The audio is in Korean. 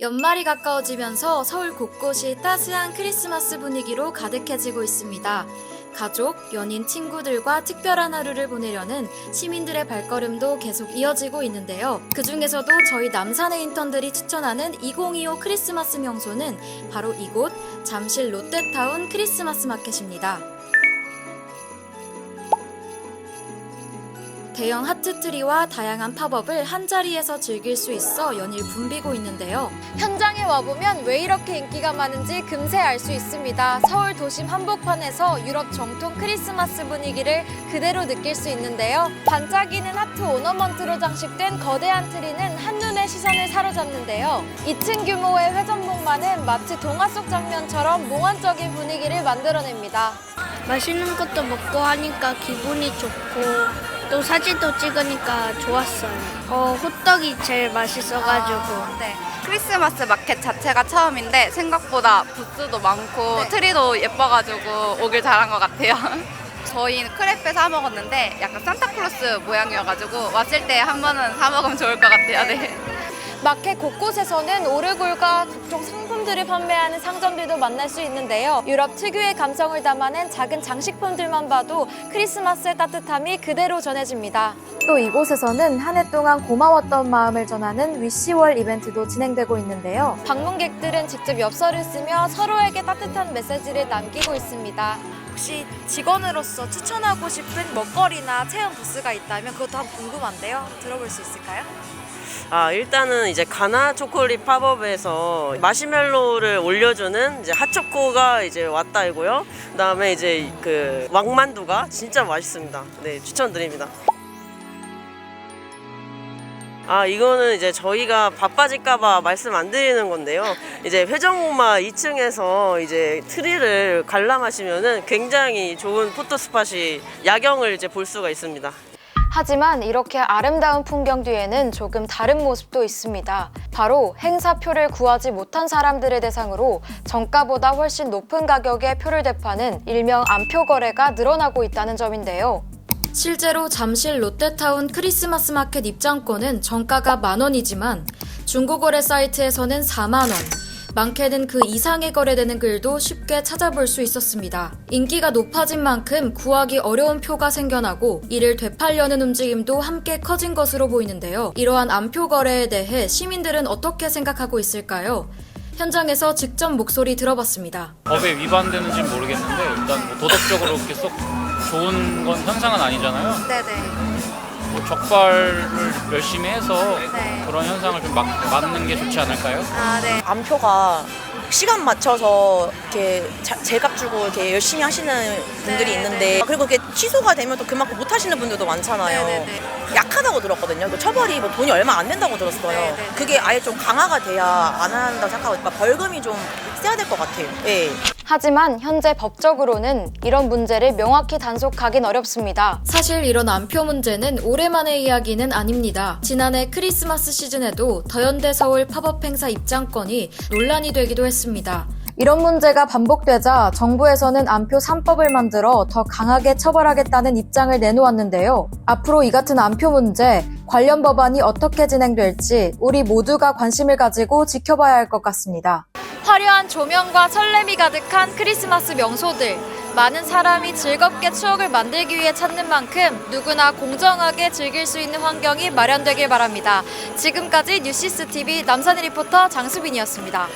연말이 가까워지면서 서울 곳곳이 따스한 크리스마스 분위기로 가득해지고 있습니다. 가족, 연인, 친구들과 특별한 하루를 보내려는 시민들의 발걸음도 계속 이어지고 있는데요. 그 중에서도 저희 남산의 인턴들이 추천하는 2025 크리스마스 명소는 바로 이곳 잠실 롯데타운 크리스마스 마켓입니다. 대형 하트트리와 다양한 팝업을 한자리에서 즐길 수 있어 연일 붐비고 있는데요. 현장에 와보면 왜 이렇게 인기가 많은지 금세 알 수 있습니다. 서울 도심 한복판에서 유럽 정통 크리스마스 분위기를 그대로 느낄 수 있는데요. 반짝이는 하트 오너먼트로 장식된 거대한 트리는 한눈에 시선을 사로잡는데요. 2층 규모의 회전목마는 마치 동화 속 장면처럼 몽환적인 분위기를 만들어냅니다. 맛있는 것도 먹고 하니까 기분이 좋고 또 사진도 찍으니까 좋았어요. 어, 호떡이 제일 맛있어가지고 네. 크리스마스 마켓 자체가 처음인데 생각보다 부스도 많고 트리도 예뻐가지고 오길 잘한 것 같아요. 저희는 크레페 사 먹었는데 약간 산타클로스 모양이어가지고 왔을 때 한 번은 사 먹으면 좋을 것 같아요. 네. 마켓 곳곳에서는 오르골과 각종 상품들을 판매하는 상점들도 만날 수 있는데요. 유럽 특유의 감성을 담아낸 작은 장식품들만 봐도 크리스마스의 따뜻함이 그대로 전해집니다. 또 이곳에서는 한 해 동안 고마웠던 마음을 전하는 위시월 이벤트도 진행되고 있는데요. 방문객들은 직접 엽서를 쓰며 서로에게 따뜻한 메시지를 남기고 있습니다. 혹시 직원으로서 추천하고 싶은 먹거리나 체험 부스가 있다면 그것도 한번 궁금한데요. 들어볼 수 있을까요? 아 일단은 이제 가나 초콜릿 팝업에서 마시멜로를 올려주는 이제 핫초코가 이제 왔다 이고요. 그다음에 이제 그 왕만두가 진짜 맛있습니다. 네 추천드립니다. 아 이거는 이제 저희가 바빠질까봐 말씀 안 드리는 건데요. 이제 회전목마 2층에서 이제 트리를 관람하시면은 굉장히 좋은 포토 스팟이 야경을 이제 볼 수가 있습니다. 하지만 이렇게 아름다운 풍경 뒤에는 조금 다른 모습도 있습니다. 바로 행사표를 구하지 못한 사람들을 대상으로 정가보다 훨씬 높은 가격의 표를 대파는 일명 암표 거래가 늘어나고 있다는 점인데요. 실제로 잠실 롯데타운 크리스마스 마켓 입장권은 정가가 만 원이지만 중고거래 사이트에서는 4만 원, 많게는 그 이상의 거래되는 글도 쉽게 찾아볼 수 있었습니다. 인기가 높아진 만큼 구하기 어려운 표가 생겨나고 이를 되팔려는 움직임도 함께 커진 것으로 보이는데요. 이러한 암표 거래에 대해 시민들은 어떻게 생각하고 있을까요? 현장에서 직접 목소리 들어봤습니다. 법에 위반되는지 는 모르겠는데 일단 뭐 도덕적으로 그렇게 쏙 좋은 건 현상은 아니잖아요. 네네. 뭐 적발을 열심히 해서 네. 그런 현상을 좀 막, 막는 게 좋지 않을까요? 아, 네. 암표가 시간 맞춰서 이렇게 자- 제값 주고 이렇게 열심히 하시는 분들이 네, 있는데 그리고 이게 취소가 되면 또 그만큼 못 하시는 분들도 많잖아요. 네, 네, 네. 약하다고 들었거든요. 그 처벌이 뭐 돈이 얼마 안 된다고 들었어요. 네, 네, 네. 그게 아예 좀 강화가 돼야 안 한다고 생각하고 그러니까 벌금이 좀 세야 될 것 같아요. 예. 하지만 현재 법적으로는 이런 문제를 명확히 단속하긴 어렵습니다. 사실 이런 암표 문제는 오랜만의 이야기는 아닙니다. 지난해 크리스마스 시즌에도 더현대 서울 팝업 행사 입장권이 논란이 되기도 했습니다. 이런 문제가 반복되자 정부에서는 암표 3법을 만들어 더 강하게 처벌하겠다는 입장을 내놓았는데요. 앞으로 이 같은 암표 문제, 관련 법안이 어떻게 진행될지 우리 모두가 관심을 가지고 지켜봐야 할 것 같습니다. 화려한 조명과 설렘이 가득한 크리스마스 명소들. 많은 사람이 즐겁게 추억을 만들기 위해 찾는 만큼 누구나 공정하게 즐길 수 있는 환경이 마련되길 바랍니다. 지금까지 뉴시스 TV 남산이 리포터 장수빈이었습니다.